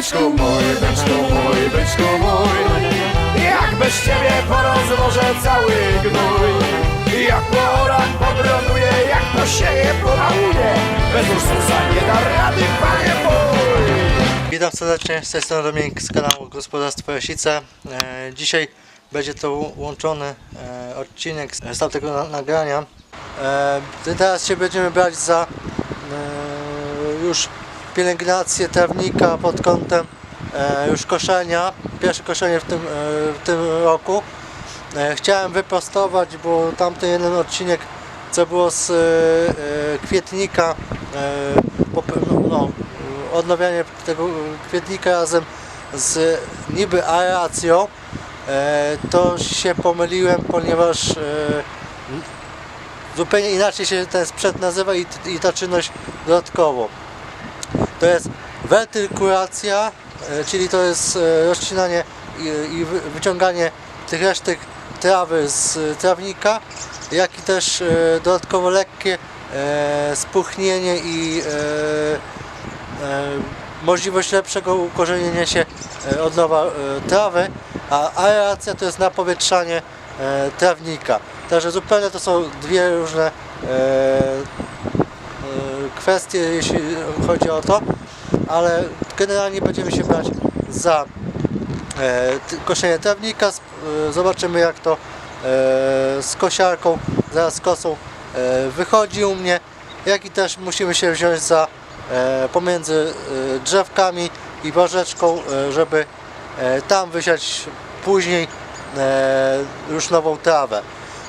byczku mój, byczku mój, byczku mój Jak bez ciebie porozłożę cały gnój Jak poran podronuję, jak posieję, pomaluję Bez Ursusa nie da rady, panie mój Witam serdecznie, z tej strony Dominik z kanału Gospodarstwo Jasice. E, dzisiaj będzie to łączony e, odcinek z tamtego na, nagrania. E, teraz się będziemy brać za już pielęgnację trawnika pod kątem e, już koszenia. Pierwsze koszenie w tym, e, w tym roku. E, chciałem wyprostować, bo tamten jeden odcinek co było z kwietnika no, odnawianie tego kwietnika razem z niby aeracją to się pomyliłem, ponieważ zupełnie inaczej się ten sprzęt nazywa i, i ta czynność dodatkowo. To jest wertykulacja, e, czyli to jest e, rozcinanie i, i wy- wyciąganie tych resztek trawy z trawnika, jak i też e, dodatkowo lekkie spuchnienie i możliwość lepszego ukorzenienia się od nowa trawy, a aeracja to jest napowietrzanie trawnika. Także zupełnie to są dwie różne kwestie, jeśli chodzi o to, ale generalnie będziemy się brać za e, koszenie trawnika. E, Zobaczymy jak to e, z kosiarką, zaraz z kosą e, wychodzi u mnie, jak i też musimy się wziąć za e, pomiędzy e, drzewkami i bożeczką, e, żeby e, tam wysiać później e, już nową trawę.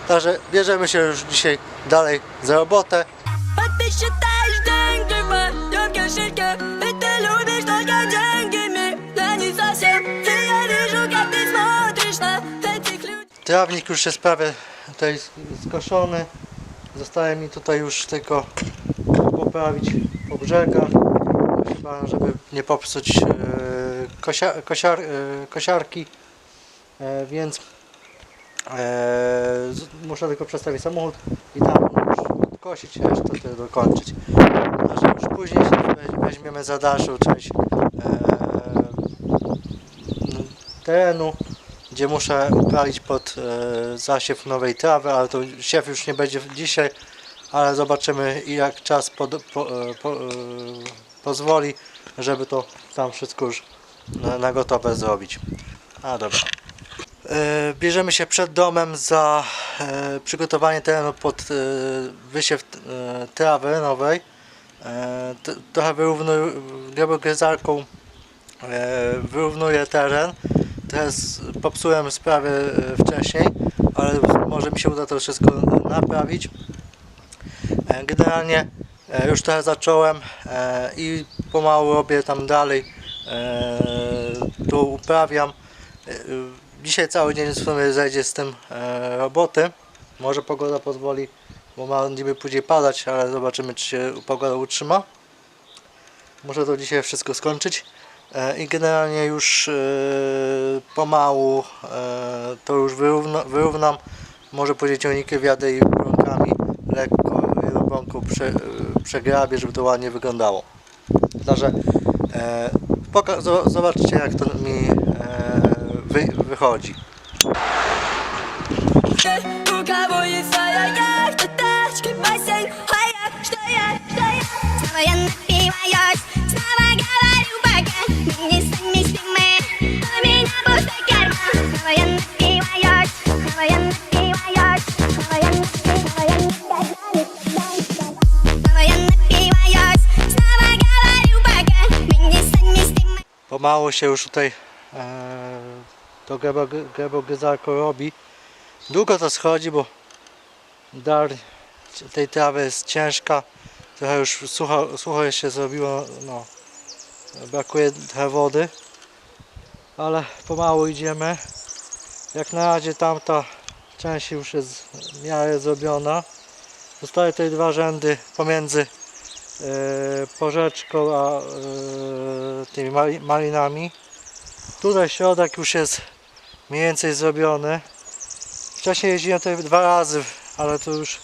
Także bierzemy się już dzisiaj dalej za robotę. Trawnik już jest prawie tutaj skoszony. Zostaje mi tutaj już tylko poprawić po brzegach. Chyba, żeby nie popsuć e, kosia, kosiar, e, kosiarki. E, więc muszę tylko przestawić samochód i tam już kosić, resztę to dokończyć. Także już później się weź- weźmiemy za dalszą część e, terenu gdzie muszę uprawić pod e, zasiew nowej trawy, ale to siew już nie będzie dzisiaj, ale zobaczymy jak czas pod, po, e, po, pozwoli, żeby to tam wszystko już na, na gotowe zrobić. A dobra. E, bierzemy się przed domem za e, przygotowanie terenu pod e, wysiew trawy nowej. Trochę wyrównuję, geobogryzarką e, wyrównuję teren. Teraz popsułem sprawę e, wcześniej, ale może mi się uda to wszystko naprawić. Generalnie już teraz zacząłem i pomału robię tam dalej. Tu uprawiam. Dzisiaj cały dzień w sumie zejdzie z tym e, roboty. Może pogoda pozwoli, bo ma niby później padać, ale zobaczymy czy się pogoda utrzyma. Muszę to dzisiaj wszystko skończyć. E, I generalnie już e, pomału e, to już wyrówna, wyrównam. Może później ciągnikiem wjadę i brąkami lekko jedną brąką prze, e, przegrabię, żeby to ładnie wyglądało. Także e, zobaczcie jak to mi wy, wychodzi. Pomału się już tutaj e, to grebogryzarko robi. Długo to schodzi, bo dar tej trawy jest ciężka. Trochę już sucho, sucho się zrobiło, no, brakuje trochę wody. Ale pomału idziemy. Jak na razie tamta część już jest w miarę zrobiona. Zostały tutaj dwa rzędy pomiędzy e, porzeczką a e, tymi mali- malinami. Tutaj środek już jest mniej więcej zrobiony. Wcześniej jeździłem tutaj dwa razy, ale to już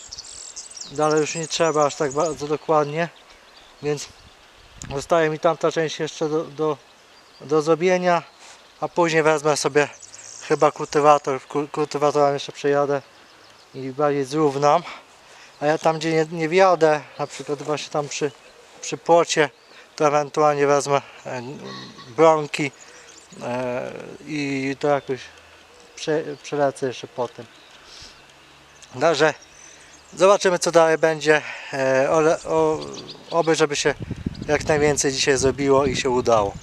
dalej już nie trzeba aż tak bardzo dokładnie. Więc zostaje mi tamta część jeszcze do, do do zrobienia, a później wezmę sobie chyba kultywator, Ku- kultywatorem jeszcze przejadę i bardziej zrównam. A ja tam gdzie nie, nie wjadę, na przykład właśnie tam przy, przy płocie, to ewentualnie wezmę e, bronki i to jakoś prze, przelecę jeszcze potem. Także zobaczymy co dalej będzie. E, o, oby żeby się jak najwięcej dzisiaj zrobiło i się udało.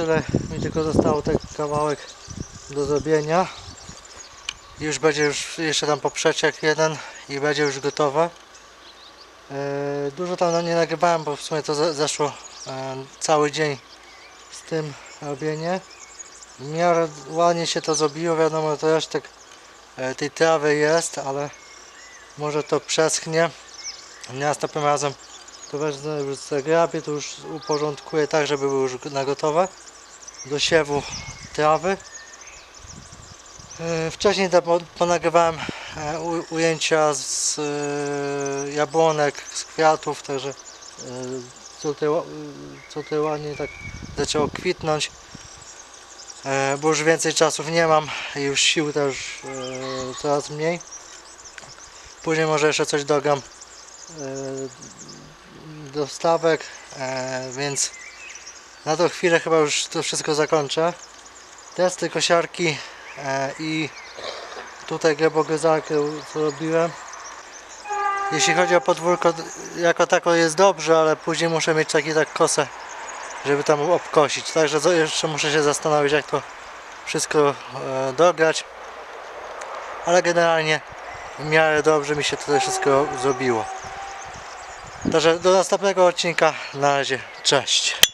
Tyle mi tylko zostało ten kawałek do zrobienia. Już będzie już jeszcze tam poprzeczek jeden i będzie już gotowe. E, Dużo tam no nie nagrywałem, bo w sumie to zeszło e, cały dzień z tym robienie. W miarę ładnie się to zrobiło, wiadomo to resztek e, tej trawy jest, ale może to przeschnie. Następnym razem to wezmę już zagrabię, to już uporządkuję tak, żeby były już na gotowe do siewu trawy. E, Wcześniej ponagrywałem e, ujęcia z e, jabłonek, z kwiatów, także co tutaj, tutaj ładnie tak zaczęło kwitnąć. Bo już więcej czasów nie mam i już sił też coraz mniej. Później może jeszcze coś dogam dostawek, e, więc na tą chwilę chyba już to wszystko zakończę. Testy kosiarki e, i tutaj glebogryzarkę co robiłem. Jeśli chodzi o podwórko, jako tako jest dobrze, ale później muszę mieć taki tak kosę, żeby tam obkosić. Także jeszcze muszę się zastanowić jak to wszystko e, dograć. Ale generalnie w miarę dobrze mi się to wszystko zrobiło. Także do następnego odcinka. Na razie. Cześć.